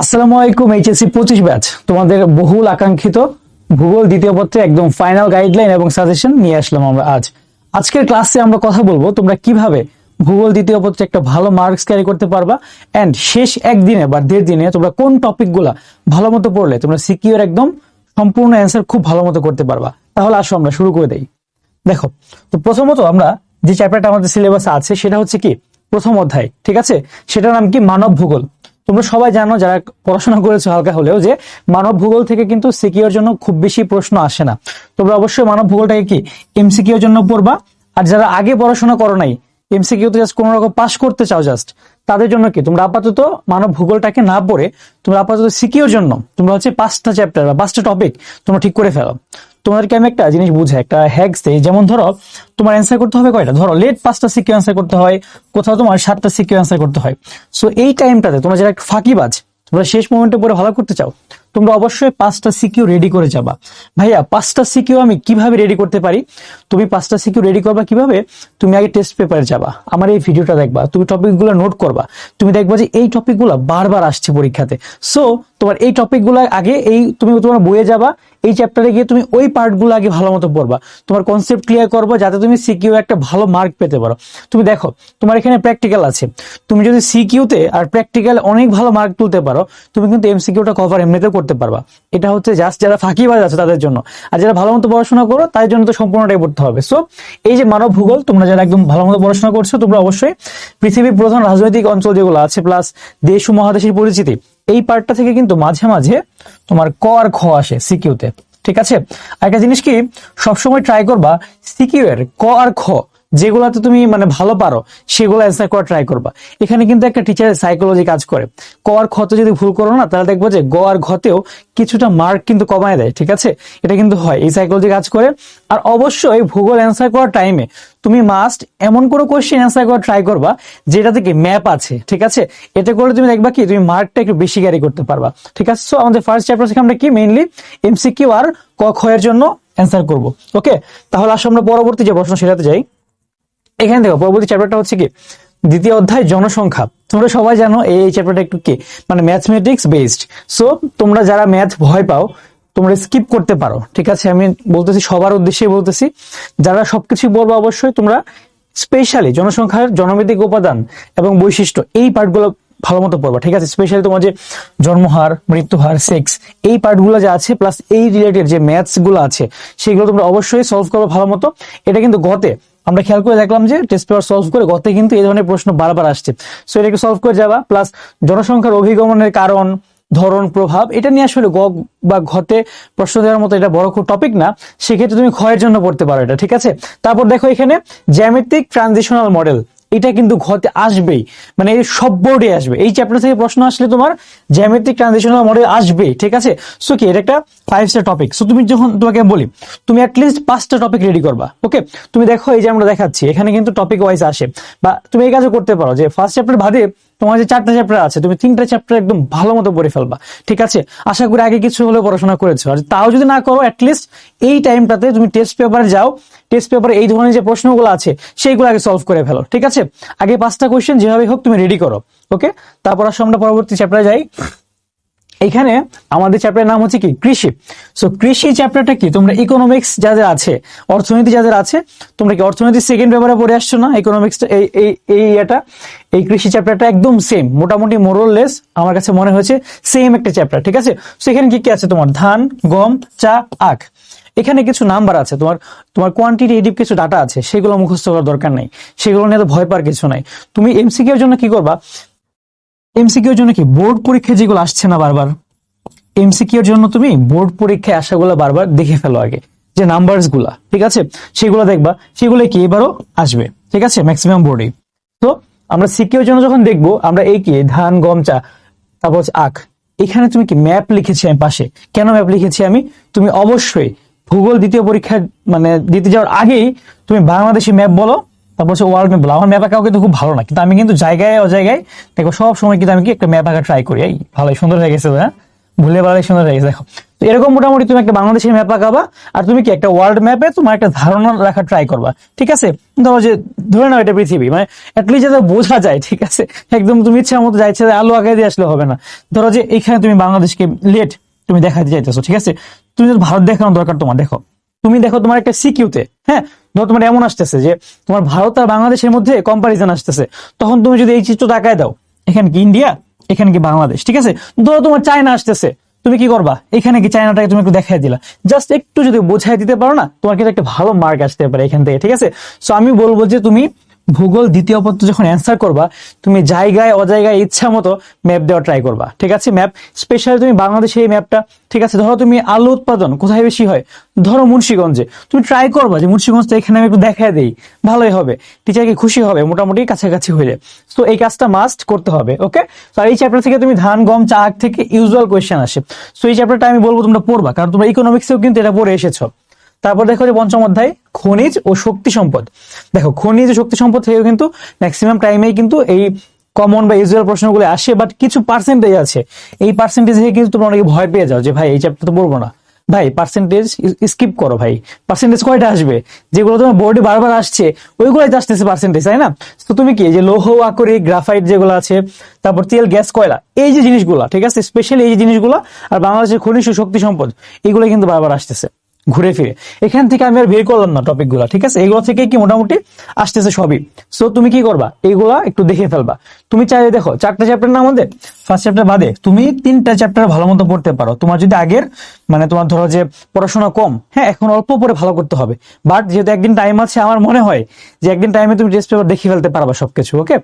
আসসালামু আলাইকুম, এইচএসসি পঁচিশ ব্যাচ। তোমাদের বহুল আকাঙ্ক্ষিত ভূগোল দ্বিতীয় পত্রে একদম ফাইনাল গাইডলাইন এবং সাজেশন নিয়ে আসলাম আমরা আজ। আজকের ক্লাসে আমরা কথা বলব তোমরা কীভাবে ভূগোল দ্বিতীয় পত্রে একটা ভালো মার্কস ক্যারি করতে পারবা অ্যান্ড শেষ একদিনে বা দেড় দিনে তোমরা কোন টপিকগুলা ভালো মতো পড়লে তোমরা সিকিউর একদম সম্পূর্ণ অ্যান্সার খুব ভালো মতো করতে পারবা। তাহলে আসো আমরা শুরু করে দেই। দেখো, তো প্রথমত আমরা যে চ্যাপ্টারটা আমাদের সিলেবাসে আছে সেটা হচ্ছে কি? প্রথম অধ্যায়, ঠিক আছে? সেটার নাম কি? মানব ভূগোল। তোমরা সবাই জানো, যারা পড়াশোনা করেছ হালকা হলেও, যে মানব ভূগোল থেকে কিন্তু সিকিউর জন্য খুব বেশি প্রশ্ন আসে না। তোমরা অবশ্যই মানব ভূগোলটাকে কি এমসিকিউর জন্য পড়বা? আর যারা আগে পড়াশোনা করো নাই এমসিকিউতে জাস্ট কোনো রকম পাস করতে চাও জাস্ট তাদের জন্য কি? তোমরা আপাতত মানব ভূগোলটাকে না পড়ে, তোমরা আপাতত সিকিউর জন্য, তোমরা হচ্ছে পাঁচটা চ্যাপ্টার বা পাঁচটা টপিক তোমরা ঠিক করে ফেলো। তোমাদেরকে আমি একটা জিনিস বুঝে একটা হ্যাক্স যেমন ধরো, তোমার অ্যান্সার করতে হবে কয়টা? ধরো লেট পাঁচটা সিকিউ অ্যান্সার করতে হয়, কোথাও তোমার সাতটা সিকিউ অ্যান্সার করতে হয়। সো এই টাইমটাতে তোমরা যারা একটু ফাঁকিবাজ, তোমরা শেষ মোমেন্টে পরে ভালো করতে চাও, তোমরা অবশ্যই পাঁচটা সিকিউ রেডি করে যাবা। ভাইয়া, পাঁচটা সিকিউ আমি কীভাবে রেডি করতে পারি? তুমি পাঁচটা সিকিউ রেডি করবা কীভাবে? তুমি আগে টেস্ট পেপারে যাবা, আমার এই ভিডিওটা দেখবা, তুমি টপিকগুলো নোট করবা। তুমি দেখবা যে এই টপিকগুলো বারবার আসছে পরীক্ষাতে। সো তোমার এই টপিকগুলো আগে, এই তুমি তোমার বইয়ে যাবা, এই চ্যাপ্টারে গিয়ে তুমি ওই পার্টগুলো আগে ভালো মতো পড়বা। তোমার কনসেপ্ট ক্লিয়ার করব যাতে তুমি সিকিউ একটা ভালো মার্ক পেতে পারো। তুমি দেখো, তোমার এখানে প্র্যাকটিক্যাল আছে। তুমি যদি সিকিউতে আর প্র্যাকটিক্যাল অনেক ভালো মার্ক তুলতে পারো, তুমি কিন্তু এমসিকিউটা কভার এমনিতেও করতে পারবা। এটা হচ্ছে জাস্ট যারা ফাঁকিবাজ আছে তাদের জন্য। আর যারা ভালো মতো পড়াশোনা করো, তাদের জন্য তো সম্পূর্ণটাই পড়তে হবে। সো এই যে মানব ভূগোল, তোমরা যারা একদম ভালো মতো পড়াশোনা করছ, তোমরা অবশ্যই পৃথিবীর প্রধান রাজনৈতিক অঞ্চল যেগুলো আছে প্লাস দেশ ও মহাদেশের পরিচিতি এই পার্টটা থেকে কিন্তু মাঝে মাঝে তোমার ক আর খ আসে সিকিউতে। ঠিক আছে? একটা জিনিস কি? সবসময় ট্রাই করবা সিকিউ এর ক আর খ। যেগুলাতে তুমি মানে ভালো পারো, সেগুলো অ্যান্সার করা ট্রাই করবা। এখানে কিন্তু একটা টিচারের সাইকোলজি কাজ করে। ক আর যদি ভুল করো না, তাহলে দেখব যে গ আর ঘতেও কিছুটা মার্ক কিন্তু কমায় দেয়, ঠিক আছে? এটা কিন্তু হয়, এই সাইকোলজি কাজ করে। আর অবশ্যই ভূগোল অ্যান্সার করার টাইমে তুমি মাস্ট এমন কোনো কোয়েশ্চেন অ্যান্সার করা ট্রাই করবা, যেটা থেকে ম্যাপ আছে, ঠিক আছে? এটা করলে তুমি দেখবা কি, তুমি মার্কটা একটু বেশি ক্যারি করতে পারবা, ঠিক আছে? সো আমাদের ফার্স্ট চ্যাপ্টার থেকে আমরা কি মেইনলি এমসিকিউ আর ক এর জন্য অ্যান্সার করব ওকে তাহলে আসো আমরা পরবর্তী যে প্রশ্ন সেটাতে যাই। এখানে দেখো, পরবর্তী চ্যাপ্টারটা হচ্ছে কি? দ্বিতীয় অধ্যায় জনসংখ্যা। তোমরা সবাই জানো এই চ্যাপ্টারটা একটু কি? মানে ম্যাথমেটিক্স বেসড সো তোমরা যারা ম্যাথ ভয় পাও, তোমরা স্কিপ করতে পারো। ঠিক আছে? আমি বলতেছি, সবার উদ্দেশ্যে বলতেছি। যারা সবকিছু বলব অবশ্যই, তোমরা স্পেশালি জনসংখ্যার জনমিতিক উপাদান এবং বৈশিষ্ট্য, এই পার্টগুলো ভালো মতো পড়বা। ঠিক আছে? স্পেশালি তোমার যে জন্মহার, মৃত্যুহার সেক্স এই পার্টগুলো যে আছে প্লাস এই রিলেটেড যে ম্যাথসগুলো আছে, সেগুলো তোমরা অবশ্যই সলভ করবে ভালো মতো এটা কিন্তু গতে আমরা খেয়াল করে দেখলাম যে টেস্ট পেপার সলভ করে গতে কিন্তু এই ধরনের প্রশ্ন বারবার আসছে। সো এটাকে সলভ করে যাবা প্লাস জনসংখ্যার অভিগমনের কারণ, ধরন, প্রভাব, এটা নিয়ে আসলে গ বা ঘটে প্রশ্ন দেওয়ার মতো এটা বড় খুব টপিক না। সেক্ষেত্রে তুমি ক্ষয়ের জন্য পড়তে পারো এটা, ঠিক আছে? তারপর দেখো এখানে জ্যামিতিক ট্রানজিশনাল মডেল এটা কিন্তু ঘতে আসবেই। মানে সব বোর্ডে আসবে। এই চ্যাপ্টার থেকে প্রশ্ন আসলে তোমার জ্যামিতিক ট্রানজিশনাল মডেল আসবেই ঠিক আছে? সো কি, এটা একটা ফাইভ স্টার টপিক সো তুমি যখন তোমাকে বলি, তুমি অ্যাটলিস্ট পাঁচটা টপিক রেডি করবা ওকে তুমি দেখো এই যে আমরা দেখাচ্ছি, এখানে কিন্তু টপিক ওয়াইজ আসে। বা তুমি এই কাজও করতে পারো যে ফার্স্ট চ্যাপ্টার বাদে তোমার যে চারটা চ্যাপ্টার আছে, তুমি তিনটা চ্যাপ্টার একদম ভালো মতো পড়ে ফেলবা, ঠিক আছে? আশা করি আগে কিছু হলেও পড়াশোনা করেছ। আর তাও যদি না করো অ্যাটলিস্ট এই টাইমটাতে তুমি টেস্ট পেপারে যাও টেস্ট পেপারে এই ধরনের যে প্রশ্নগুলো আছে, সেইগুলো আগে সলভ করে ফেলো, ঠিক আছে? আগে পাঁচটা কোয়েশ্চেন যেভাবে হোক তুমি রেডি করো ওকে তারপর আসলে আমরা পরবর্তী চ্যাপ্টারে যাই। এখানে আমাদের চ্যাপ্টারের নাম হচ্ছে কি? কৃষি। সো কৃষি চ্যাপ্টারটা কি? তোমরা ইকোনমিক্স যাদের আছে, অর্থনীতি যাদের আছে, তোমরা কি অর্থনীতি সেকেন্ড পেপারে পড়ে আসছো না? ইকোনমিক্স এই এই এই এটা এই কৃষি চ্যাপ্টারটা একদম সেম মোটামুটি মোরললেস আমার কাছে মনে হয়েছে সেম একটা চ্যাপ্টার ঠিক আছে? সো এখানে কি কি আছে তোমার? ধান, গম, চা, আখ। এখানে কিছু নাম্বার আছে, তোমার তোমার কোয়ান্টিটেটিভ কিছু ডাটা আছে, সেগুলো মুখস্থ করার দরকার নেই। সেগুলো নিয়ে তো ভয় পাওয়ার কিছু নাই। তুমি এমসিকিউ এর জন্য কি করবা? এমসিকিউর জন্য কি বোর্ড পরীক্ষা যেগুলো আসছে না বারবার এমসিকিউর জন্য তুমি বোর্ড পরীক্ষায় আসাগুলো বারবার দেখে ফেলো আগে, যে নাম্বারসগুলা, ঠিক আছে? সেগুলো দেখবা, সেগুলো কি এবারও আসবে, ঠিক আছে? ম্যাক্সিমাম বোর্ডে তো আমরা সিকিউর জন্য যখন দেখব, আমরা এই কি, ধান, গম, চা, তারপর আখ, এখানে তুমি কি ম্যাপ লিখেছি আমি পাশে। কেন ম্যাপ লিখেছি আমি? তুমি অবশ্যই ভূগোল দ্বিতীয় পরীক্ষা মানে দিতে যাওয়ার আগেই তুমি বাংলাদেশি ম্যাপ বলো, তারপর হচ্ছে ওয়ার্ল্ড ম্যাপ বলো। আমার ম্যাপ আঁকাও কিন্তু খুব ভালো না, কিন্তু আমি কিন্তু জায়গায় অজায়গায় দেখো, সব সময় কিন্তু আমি কি একটা ম্যাপ আঁকা ট্রাই করি। এই, ভালোই, সুন্দর হয়ে গেছে হ্যাঁ? ভুলে বেড়ালে সুন্দর হয়ে গেছে, দেখো। তো এরকম মোটামুটি তুমি একটা বাংলাদেশের ম্যাপ আঁকাবা, আর তুমি কি একটা ওয়ার্ল্ড ম্যাপে তোমার একটা ধারণা রাখা ট্রাই করবা, ঠিক আছে? ধরো যে, ধরে নাও এটা পৃথিবী মানে অ্যাটলিস্ট যাতে বোঝা যায়, ঠিক আছে? একদম তুমি ইচ্ছা মতো যাইছে আলো আগে দিয়ে আসলে হবে না। ধরো যে, এখানে তুমি বাংলাদেশকে লেট তুমি দেখাতে চাইতেছো, ঠিক আছে? তুমি ভারত দেখানোর দরকার তোমার, দেখো। তুমি দেখো তোমার একটা সিকিউতে হ্যাঁ? ধরো তোমার এমন আসতেছে যে, তোমার ভারত আর বাংলাদেশের মধ্যে কম্পারিজন আসতেছে। তখন তুমি যদি এই চিত্র তাকায় দাও, এখানে কি ইন্ডিয়া এখানে কি বাংলাদেশ, ঠিক আছে? ধরো তোমার চায়না আসতেছে, তুমি কি করবা? এখানে কি চায়নাটাকে তুমি একটু দেখাই দিলা। জাস্ট একটু যদি বোঝাই দিতে পারো না, তোমার কিন্তু একটা ভালো মার্ক আসতে পারে এখান থেকে, ঠিক আছে? সো আমি বলব যে তুমি ভূগোল দ্বিতীয় পত্র যখন অ্যান্সার করবা, তুমি জায়গায়, অজায়গায়, ইচ্ছা মতো ম্যাপ দেওয়া ট্রাই করবা। ঠিক আছে ম্যাপ স্পেশালি তুমি বাংলাদেশে এই ম্যাপটা ঠিক আছে? ধরো তুমি আলু উৎপাদন, কোথায় বেশি হয়? ধরো মুন্সিগঞ্জে। তুমি ট্রাই করবা যে মুন্সিগঞ্জটা এখানে আমি একটু দেখায় দিই। ভালোই হবে। টিচার কি খুশি হবে? মোটামুটি কাছাকাছি হয়ে তো এই কাজটা মাস্ট করতে হবে ওকে তো এই চ্যাপ্টার থেকে তুমি ধান, গম, চা থেকে ইউজুয়াল কোয়েশ্চেন আসে। তো এই চ্যাপ্টারটা আমি বলব তোমরা পড়বা, কারণ তোমরা ইকোনমিক্সেও কিন্তু এটা পড়ে এসেছ। তারপর দেখো যে পঞ্চম অধ্যায়, খনিজ ও শক্তি সম্পদ। দেখো, খনিজ ও শক্তি সম্পদ থেকে কিন্তু ম্যাক্সিমাম টাইমেই কিন্তু এই কমন বা ইউজুয়াল প্রশ্নগুলো আসে বাট কিছু পার্সেন্টেজ আছে। এই পার্সেন্টেজ থেকে কিন্তু তোমরা অনেকে ভয় পেয়ে যাও যে, ভাই, এই চ্যাপ্টার তো পড়ব না। ভাই পার্সেন্টেজ স্কিপ করো ভাই। পার্সেন্টেজ কয়টা আসবে? যেগুলো তোমার বোর্ডে বারবার আসছে, ওইগুলোই তো আসতেছে পার্সেন্টেজ তাই না? তো তুমি কি যে লৌহ আকরি গ্রাফাইট যেগুলো আছে, তারপর তেল গ্যাস কয়লা, এই যে জিনিসগুলো, ঠিক আছে? স্পেশালি এই যে জিনিসগুলো, আর বাংলাদেশের খনিজ শক্তি সম্পদ এগুলো কিন্তু বারবার আসতেছে। ঘুরে ফিরে। এখান থেকে আমি আর বের করলাম না টপিকগুলা, ঠিক আছে? এগুলো থেকে কি মোটামুটি আসতেছে সবই। সো তুমি কি করবা? এইগুলা একটু দেখে ফেলবা। তুমি চাইলে দেখো, চারটা চ্যাপ্টার না আমাদের ফার্স্ট চ্যাপ্টার বাদে তুমি তিনটা চ্যাপ্টার ভালো মতো পড়তে পারো। তোমার যদি আগের মানে তোমার ধরো যে পড়াশোনা কম হ্যাঁ এখন অল্প পরে ভালো করতে হবে। বাট যেহেতু একদিন টাইম আছে, আমার মনে হয় যে একদিন টাইমে তুমি টেস্ট পেপার দেখে ফেলতে পারবা সবকিছু ওকে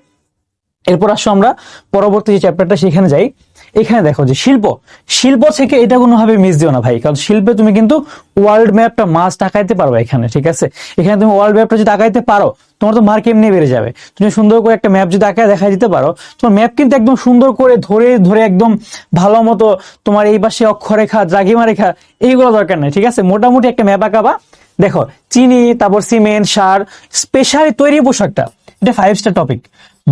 এরপর আসো আমরা পরবর্তী যে চ্যাপ্টারটা সেখানে যাই। এখানে দেখো যে শিল্প শিল্প থেকে এটা কোনোভাবে মিস দিও না ভাই, কারণ শিল্পে তুমি কিন্তু ওয়ার্ল্ড ম্যাপটা মাস টাকাইতে পারবে এখানে, ঠিক আছে? এখানে তুমি ওয়ার্ল্ড ম্যাপটা যদি তাকাইতে পারো, তোমার তো মার্ক এমনি বেড়ে যাবে। তুমি সুন্দর করে একটা ম্যাপ যদি আঁকায় দেখা দিতে পারো, তোমার ম্যাপ কিন্তু একদম সুন্দর করে ধরে ধরে একদম ভালো মতো তোমার এই পাশে অক্ষরেখা দ্রাঘিমা রেখা, এইগুলো দরকার নেই, ঠিক আছে? মোটামুটি একটা ম্যাপ আঁকাবা। দেখো, চিনি, তারপর সিমেন্ট, সার স্পেশালি তৈরি পোশাকটা, এটা ফাইভ স্টার টপিক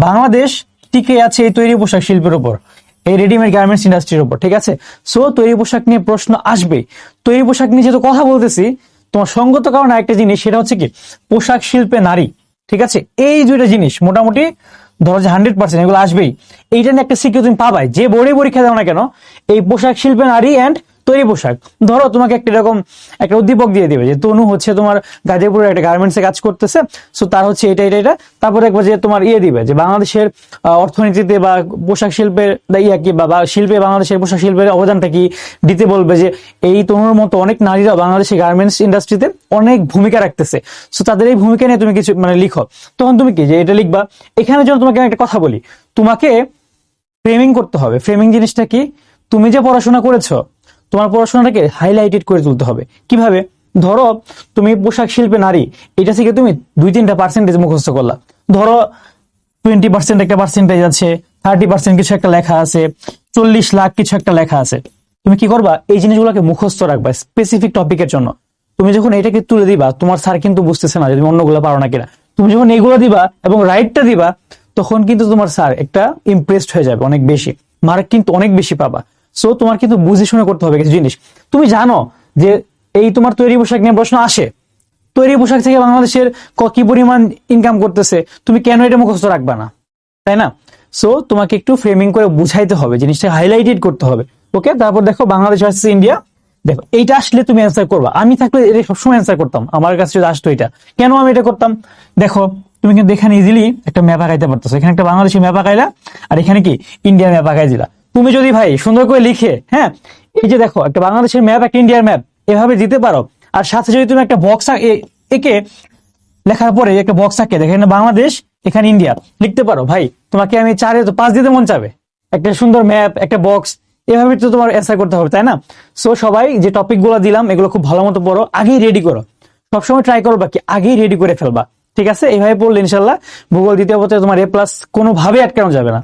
বাংলাদেশ টিকে আছে এই তৈরি পোশাক শিল্পের উপর। এই রেডিমেড গার্মেন্টস ইন্ডাস্ট্রির উপর, ঠিক আছে? সো তৈরি পোশাক নিয়ে প্রশ্ন আসবে তৈরি পোশাক নিয়ে যেহেতু কথা বলতেছি, তোমার সঙ্গত কারণ একটা জিনিস, সেটা হচ্ছে কি? পোশাক শিল্পে নারী, ঠিক আছে? এই দুইটা জিনিস মোটামুটি ধরো যে হান্ড্রেড পার্সেন্ট এগুলো আসবেই। এইটা নিয়ে একটা সিকিউর তুমি পাবাই। যে বোর্ডে পরীক্ষা দাও না কেন, এই পোশাক শিল্পে নারী অ্যান্ড তৈরি পোশাক। ধরো তোমাকে একটা এরকম একটা উদ্দীপক দিয়ে দিবে যে, তনু হচ্ছে তোমার গাজীপুরের একটা গার্মেন্টসে কাজ করতেছে সো তার হচ্ছে এটা এটা এটা। তারপরে একবার যে তোমার ইয়ে দিবে যে, বাংলাদেশের অর্থনীতিতে বা পোশাক শিল্পের ইয়া কি বা শিল্পে বাংলাদেশের পোশাক শিল্পের অবদানটা কি? দিতে বলবে যে, এই তনুর মতো অনেক নারীরা বাংলাদেশের গার্মেন্টস ইন্ডাস্ট্রিতে অনেক ভূমিকা রাখতেছে। সো তাদের এই ভূমিকা নিয়ে তুমি কিছু মানে লিখো। তখন তুমি কি যে, এটা লিখবা? এখানে জন্য তোমাকে একটা কথা বলি। তোমাকে ফ্রেমিং করতে হবে। ফ্রেমিং জিনিসটা কি? তুমি যে পড়াশোনা করেছ তোমার পড়াশোনাটাকে হাইলাইটেড করে তুলতে হবে। কীভাবে? ধরো, তুমি পোশাক শিল্পে নারী, এটা থেকে তুমি দুই তিনটা পার্সেন্টেজ মুখস্থ করলা। ধরো টোয়েন্টি পার্সেন্ট একটা পার্সেন্টেজ আছে থার্টি পার্সেন্ট কিছু একটা লেখা আছে, চল্লিশ লাখ কিছু একটা লেখা আছে। তুমি কি করবা? এই জিনিসগুলোকে মুখস্থ রাখবা স্পেসিফিক টপিকের জন্য। তুমি যখন এটাকে তুলে দিবা, তোমার স্যার কিন্তু বুঝতেছে না যে তুমি অন্যগুলো পারো না কিনা। তুমি যখন এইগুলো দিবা এবং রাইটটা দিবা, তখন কিন্তু তোমার স্যার একটা ইমপ্রেসড হয়ে যাবে অনেক বেশি। মার্ক কিন্তু অনেক বেশি পাবা। সো তোমার কিন্তু বুঝে শুনে করতে হবে কিছু জিনিস। তুমি জানো যে এই তোমার তৈরি পোশাক নিয়ে প্রশ্ন আসে। তৈরি পোশাক থেকে বাংলাদেশের কি পরিমাণ ইনকাম করতেছে, তুমি কেন এটা মুখস্থ রাখবে না? তাই না? সো তোমাকে একটু ফ্রেমিং করে বুঝাইতে হবে জিনিসটা হাইলাইটেড করতে হবে। ওকে তারপর দেখো, বাংলাদেশ ভার্সেস ইন্ডিয়া দেখো, এইটা আসলে তুমি অ্যান্সার করবা। আমি থাকলে এটা সবসময় অ্যান্সার করতাম। আমার কাছে যদি আসতো এটা। কেন আমি এটা করতাম? দেখো, তুমি কিন্তু এখানে ইজিলি একটা ম্যাপ আঁকাইতে পারতেছো। এখানে একটা বাংলাদেশি ম্যাপ আঁকাইলা, আর এখানে কি? ইন্ডিয়ার ম্যাপ আঁকাই দিলা। তুমি যদি ভাই সুন্দর করে লিখে হ্যাঁ? এই যে দেখো, একটা বাংলাদেশের ম্যাপ, একটা ইন্ডিয়ার ম্যাপ, এভাবে দিতে পারো। আর সাথে যদি তুমি একটা বক্স একে লেখার পরে একটা বক্স আঁকে, দেখে এখানে বাংলাদেশ, এখানে ইন্ডিয়া লিখতে পারো। ভাই, তোমাকে আমি চারে তো পাঁচ দিতে মন চাবে। একটা সুন্দর ম্যাপ একটা বক্স এভাবে তো তোমার অ্যান্সার করতে হবে, তাই না? সো সবাই যে টপিকগুলো দিলাম, এগুলো খুব ভালো মতো পড়ো, আগেই রেডি করো। সবসময় ট্রাই করবা কি আগেই রেডি করে ফেলবা। ঠিক আছে? এইভাবে পড়লে ইনশাল্লাহ ভূগোল দ্বিতীয় পত্রে তোমার এ প্লাস কোনোভাবে আটকানো যাবে না।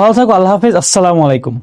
ভালো থাকো আল্লাহ হাফিজ আসসালামু আলাইকুম।